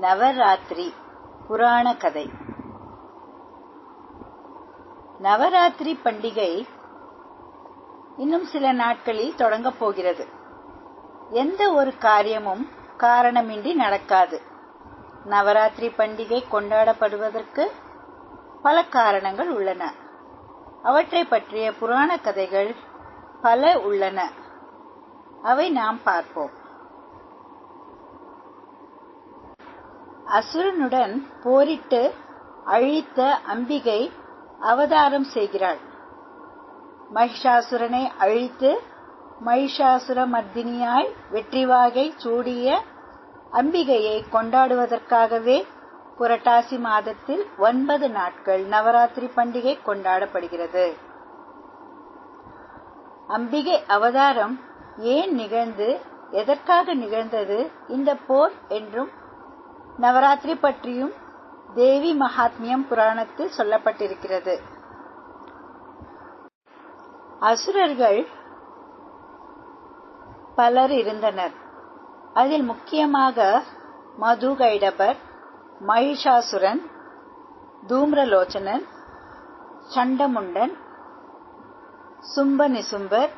நவராத்திரி புராண கதை. நவராத்திரி பண்டிகை இன்னும் சில நாட்களில் தொடங்கப் போகிறது. எந்த ஒரு காரியமும் காரணமின்றி நடக்காது. நவராத்திரி பண்டிகை கொண்டாடப்படுவதற்கு பல காரணங்கள் உள்ளன. அவற்றை பற்றிய புராண கதைகள் பல உள்ளன. அவை நாம் பார்ப்போம். அசுரனுடன் போரிட்டு அழித்த அம்பிகை அவதாரம் செய்கிறாள். மகிஷாசுரனை அழித்து மகிஷாசுர மர்தினியாய் வெற்றிவாகை சூடிய அம்பிகையை கொண்டாடுவதற்காகவே புரட்டாசி மாதத்தில் ஒன்பது நாட்கள் நவராத்திரி பண்டிகை கொண்டாடப்படுகிறது. அம்பிகை அவதாரம் ஏன் நிகழ்ந்து எதற்காக நிகழ்ந்தது இந்த போர் என்றும் நவராத்திரி பற்றியும் தேவி மகாத்மியம் புராணத்தில் சொல்லப்பட்டிருக்கிறது. அசுரர்கள் பலர் இருந்தனர். அதில் முக்கியமாக மது கைடபர் மகிஷாசுரன் தூம்ரலோச்சனன் சண்டமுண்டன் சும்ப நிசும்பர்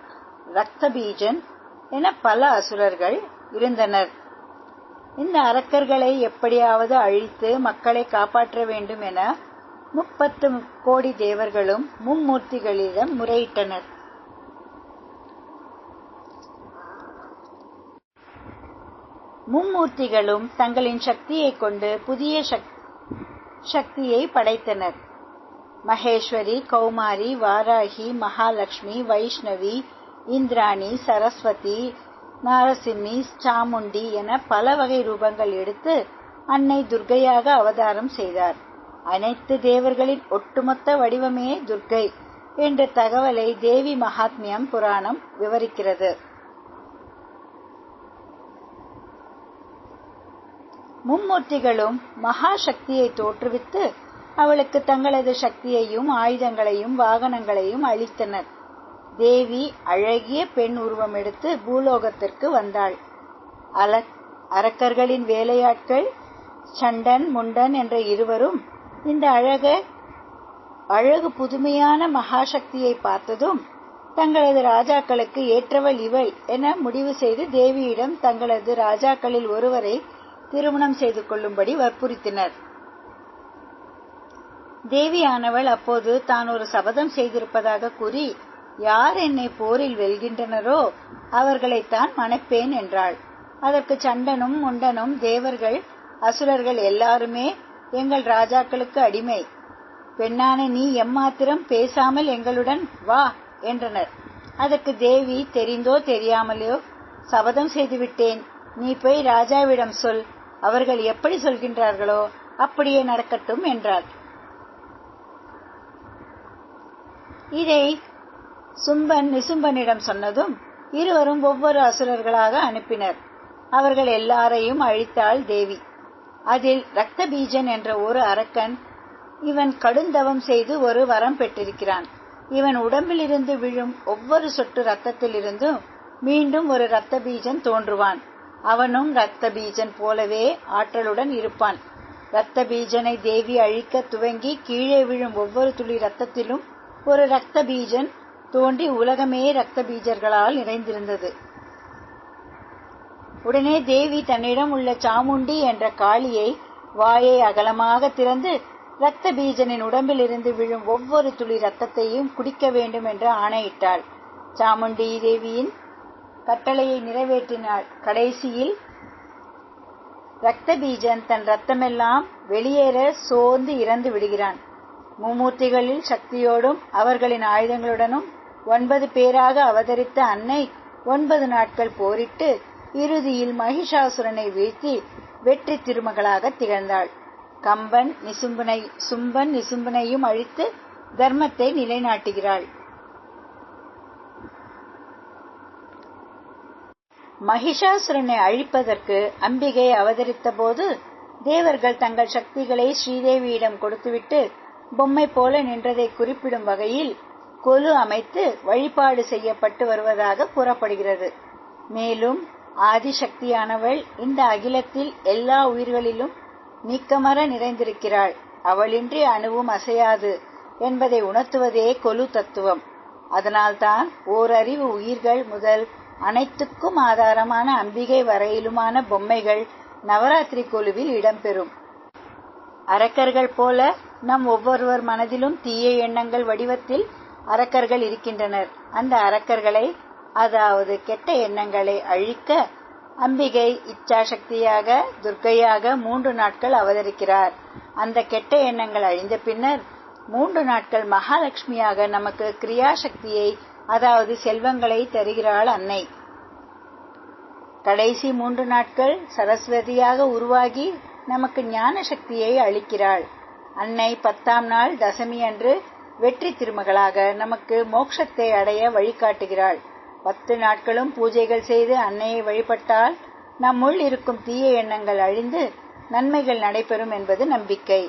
ரத்தபீஜன் என பல அசுரர்கள் இருந்தனர். இந்த அரக்கர்களை எப்படியாவது அழித்து மக்களை காப்பாற்ற வேண்டும் என முப்பத்து கோடி தேவர்களும் மும்மூர்த்திகளிடம் முறையிட்டனர். மும்மூர்த்திகளும் தங்களின் சக்தியை கொண்டு புதிய சக்தியை படைத்தனர். மகேஸ்வரி கௌமாரி வாராகி மகாலட்சுமி வைஷ்ணவி இந்திராணி சரஸ்வதி நாரசிம்மி சாமுண்டி என பல வகை ரூபங்கள் எடுத்து அன்னை துர்கையாக அவதாரம் செய்தார். அனைத்து தேவர்களின் ஒட்டுமொத்த வடிவமே துர்கை என்ற தகவலை தேவி மகாத்மியம் புராணம் விவரிக்கிறது. மும்மூர்த்திகளும் மகா சக்தியை தோற்றுவித்து அவளுக்கு தங்களது சக்தியையும் ஆயுதங்களையும் வாகனங்களையும் அளித்தனர். தேவி அழகிய பெண் உருவம் எடுத்து பூலோகத்திற்கு வந்தாள். அல அரக்கர்களின் வேலையாட்கள் சண்டன் முண்டன் என்ற இருவரும் இந்த அழக அழகு புதுமையான மகாசக்தியை பார்த்ததும் தங்களது ராஜாக்களுக்கு ஏற்றவள் இவள் என முடிவு செய்து தேவியிடம் தங்களது ராஜாக்களில் ஒருவரை திருமணம் செய்து கொள்ளும்படி வற்புறுத்தினர். தேவியானவள் அப்போது தான் ஒரு சபதம் செய்திருப்பதாக கூறி யார் என்னை போரில் வெல்கின்றனரோ அவர்களைத்தான் மணப்பேன் என்றாள். அதற்கு சண்டனும் முண்டனும் தேவர்கள் அசுரர்கள் எல்லாருமே எங்கள் ராஜாக்களுக்கு அடிமை. பெண்ணான நீ எம்மாத்திரம் பேசாமல் எங்களுடன் வா என்றனர். அதற்கு தேவி தெரிந்தோ தெரியாமலையோ சபதம் செய்துவிட்டேன். நீ போய் ராஜாவிடம் சொல். அவர்கள் எப்படி சொல்கின்றார்களோ அப்படியே நடக்கட்டும் என்றார் இதை சும்பன் நிசும்பனிடம் சொன்னதும் இருவரும் ஒவ்வொரு அசுரர்களாக அனுப்பினர். அவர்கள் எல்லாரையும் அழித்தாள் தேவி. அதில் ரத்த பீஜன் என்ற ஒரு அரக்கன் இவன் கடுந்தவம் செய்து ஒரு வரம் பெற்றிருக்கிறான். இவன் உடம்பிலிருந்து விழும் ஒவ்வொரு சொட்டு ரத்தத்திலிருந்தும் மீண்டும் ஒரு ரத்த பீஜன் தோன்றுவான். அவனும் ரத்த பீஜன் போலவே ஆற்றலுடன் இருப்பான். ரத்த பீஜனை தேவி அழிக்க துவங்கி கீழே விழும் ஒவ்வொரு துளி ரத்தத்திலும் ஒரு ரத்த பீஜன் தோன்றி உலகமே ரத்த பீஜர்களால் நிறைந்திருந்தது. உடனே தேவி தன்னிடம் உள்ள சாமுண்டி என்ற காளியை வாயை அகலமாக திறந்து ரத்த பீஜனின் உடம்பில் இருந்து விழும் ஒவ்வொரு துளி ரத்தத்தையும் குடிக்க வேண்டும் என்று ஆணையிட்டாள். சாமுண்டி தேவியின் கட்டளையை நிறைவேற்றினாள். கடைசியில் ரத்த பீஜன் தன் ரத்தமெல்லாம் வெளியேற சோர்ந்து இறந்து விடுகிறான். மும்மூர்த்திகளில் சக்தியோடும் அவர்களின் ஆயுதங்களுடனும் ஒன்பது பேராக அவதரித்த அன்னை ஒன்பது நாட்கள் போரிட்டு இறுதியில் மகிஷாசுரனை வீழ்த்தி வெற்றி திருமகளாக திகழ்ந்தாள். கம்பன் நிசும்பனை சும்பன் நிசும்பனையும் அழித்து தர்மத்தை நிலைநாட்டுகிறாள். மகிஷாசுரனை அழிப்பதற்கு அம்பிகை அவதரித்த போது தேவர்கள் தங்கள் சக்திகளை ஸ்ரீதேவியிடம் கொடுத்துவிட்டு பொம்மை போல நின்றதை குறிப்பிடும் வகையில் கொலு அமைத்து வழிபாடு செய்யப்பட்டு வருவதாக கூறப்படுகிறது. மேலும் ஆதிசக்தியானவள் இந்த அகிலத்தில் எல்லா உயிர்களிலும் நீக்கமர நிறைந்திருக்கிறாள். அவளின்றி அணுவும் அசையாது என்பதை உணர்த்துவதே கொலு தத்துவம். அதனால்தான் ஓரறிவு உயிர்கள் முதல் அனைத்துக்கும் ஆதாரமான அம்பிகை வரையிலுமான பொம்மைகள் நவராத்திரி கொலுவில் இடம்பெறும். அரக்கர்கள் போல நம் ஒவ்வொருவர் மனதிலும் தீய எண்ணங்கள் வடிவத்தில் அரக்கர்கள் இருக்கின்றனர். அந்த அரக்கர்களை அதாவது கெட்ட எண்ணங்களை அழிக்க அம்பிகை இச்சாசக்தியாக துர்க்கையாக மூன்று நாட்கள் அவதரிக்கிறார். அந்த கெட்ட எண்ணங்கள் அழிந்த பின்னர் மூன்று நாட்கள் மகாலட்சுமியாக நமக்கு கிரியாசக்தியை அதாவது செல்வங்களை தருகிறாள் அன்னை. கடைசி மூன்று நாட்கள் சரஸ்வதியாக உருவாகி நமக்கு ஞான சக்தியை அளிக்கிறாள். அன்னை பத்தாம் நாள் தசமி அன்று வெற்றி திருமகளாக நமக்கு மோட்சத்தை அடைய வழிகாட்டுகிறாள். பத்து நாட்களும் பூஜைகள் செய்து அன்னையை வழிபட்டால் நம்முள் இருக்கும் தீய எண்ணங்கள் அழிந்து நன்மைகள் நடைபெறும் என்பது நம்பிக்கை.